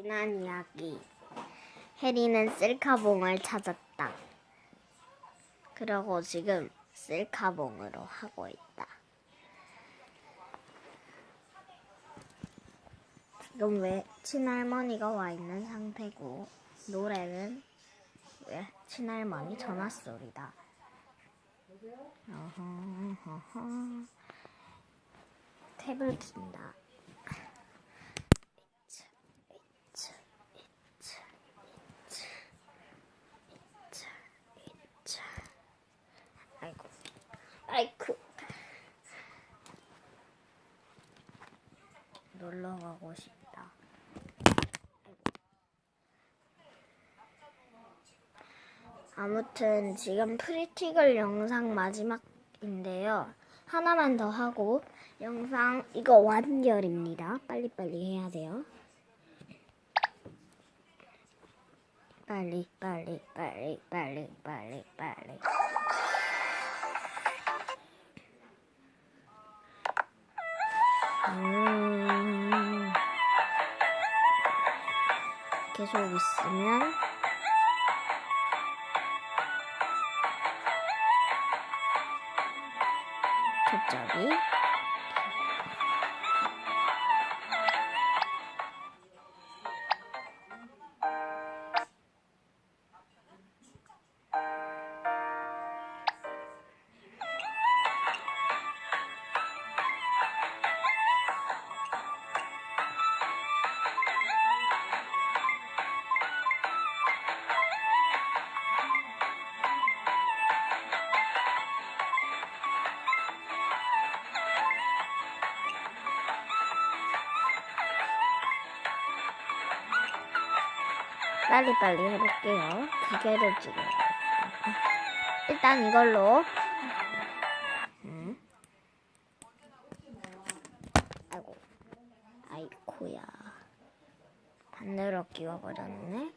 지난 이야기. 해리는 셀카봉을 찾았다. 그러고 지금 셀카봉으로 하고 있다. 지금 왜 친할머니가 와 있는 상태고 노래는 왜 친할머니 전화 소리다. 어허, 어허. 탭을 킨다. 이츠, 이츠, 이츠, 이츠, 이츠. 아이고, 아이쿠. 놀러 가고 싶다. 아무튼 지금 프리티글 영상 마지막인데요. 하나만 더 하고 영상 이거 완결입니다. 빨리빨리 해야 돼요. 빨리 빨리 빨리 빨리 빨리 빨리. 음. 계속 있으면 갑자기 빨리빨리 해볼게요. 기계를 찍어야 돼. 일단 이걸로. 음. 아이고. 아이코야. 반대로 끼워버렸네.